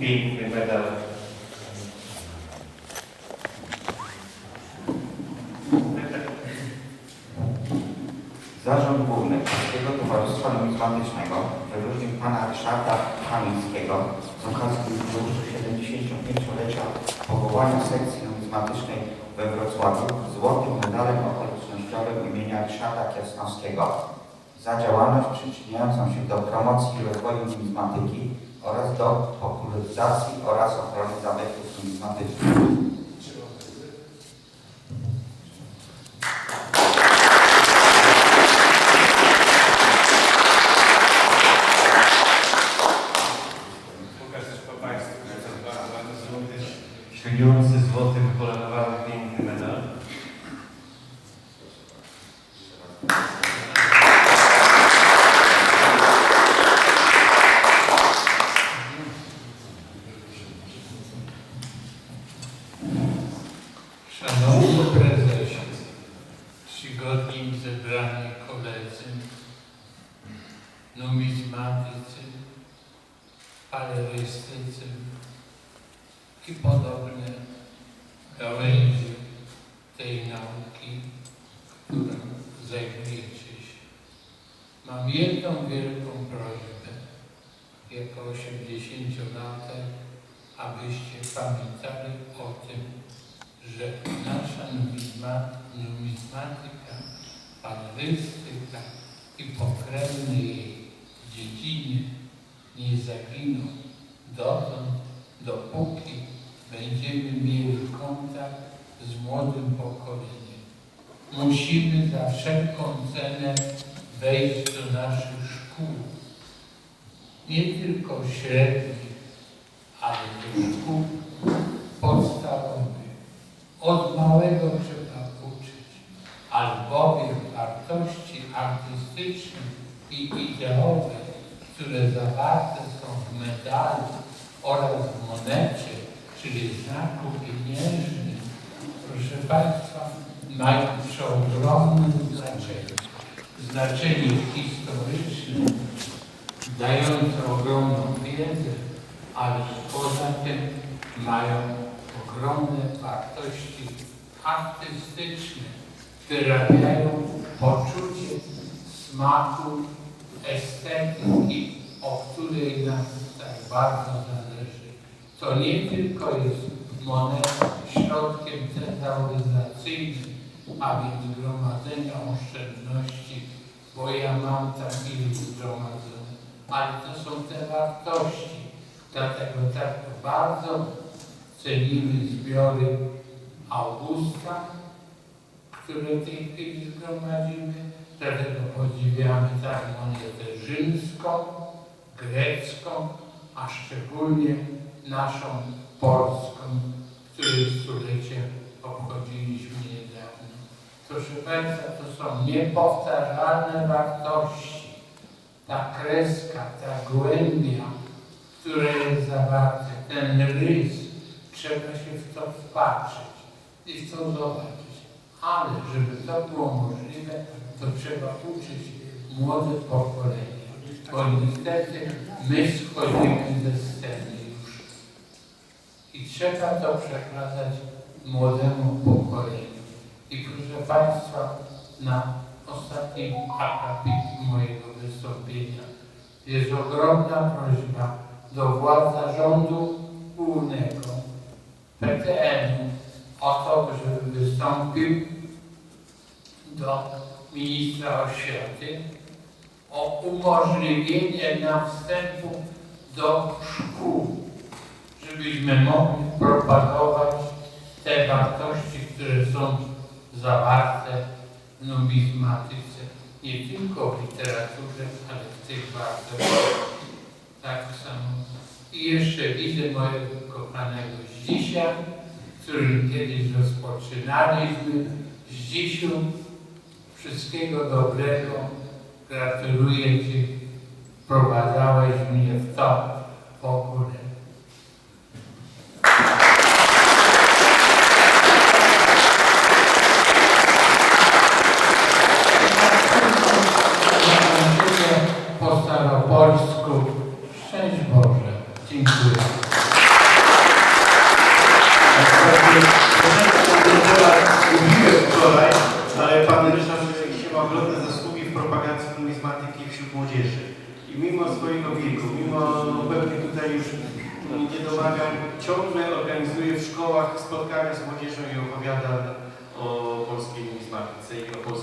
piękny medal. Zarząd Główny Polskiego Towarzystwa Numizmatycznego wyróżnił pana Ryszarda Kamińskiego z okazji jubileuszu 75-lecia powołania sekcji numizmatycznej we Wrocławiu złotym medalem okolicznościowym imienia Ryszarda Kiasnowskiego za działalność przyczyniającą się do promocji i rozwoju numizmatyki oraz do popularyzacji oraz ochrony zabytków numizmatycznych. Numizmatycy, palerystycy i podobne gałęzie tej nauki, którą zajmujecie się. Mam jedną wielką prośbę, jako 80-latek, abyście pamiętali o tym, że nasza numizma, numizmatyka, palerystyka i pokrewne jej dziedzinie nie zaginą dotąd, dopóki będziemy mieli kontakt z młodym pokoleniem. Musimy za wszelką cenę wejść do naszych szkół, nie tylko średnich, ale do szkół podstawowych. Od małego trzeba uczyć, albowiem wartości artystyczne i ideowe, które zawarte są w medalu oraz w monecie, czyli znaku pieniężnym, proszę Państwa, mają przeogromne znaczenie. Znaczenie historyczne, dające ogromną wiedzę, ale poza tym mają ogromne wartości artystyczne, wyrabiają poczucie smaku, estetyki, o której nam tak bardzo zależy. To nie tylko jest moneta środkiem centralizacyjnym, a więc gromadzenia oszczędności, bo ja mam tak ileś zgromadzone, ale to są te wartości. Dlatego tak bardzo cenimy zbiory Augusta, które w tej chwili zgromadzimy, dlatego podziwiamy tak monetę rzymską, grecką, a szczególnie naszą polską, której stulecie obchodziliśmy niedawno. Proszę Państwa, to są niepowtarzalne wartości. Ta kreska, ta głębia, które jest zawarte, ten rys, trzeba się w to wpatrzeć i w to zobaczyć. Ale żeby to było możliwe, to trzeba uczyć młode pokolenie. Bo niestety my schodzimy ze sceny już. I trzeba to przekazać młodemu pokoleniu. I proszę Państwa, na ostatnim akapicie mojego wystąpienia jest ogromna prośba do władz zarządu głównego PTN-u żeby wystąpił do ministra oświaty o umożliwienie nam wstępu do szkół, żebyśmy mogli propagować te wartości, które są zawarte w numizmatyce, nie tylko w literaturze, ale w tych wartościach. Tak samo. I jeszcze widzę mojego kochanego Zdzisia, którym kiedyś rozpoczynaliśmy. Zdzisiu, wszystkiego dobrego. Gratuluję Ci. Wprowadzałeś mnie w to młodzieży. I mimo swojego wieku, mimo pewnych tutaj już niedomagań, ciągle organizuje w szkołach spotkania z młodzieżą i opowiada o polskiej numizmatyce i o polskiej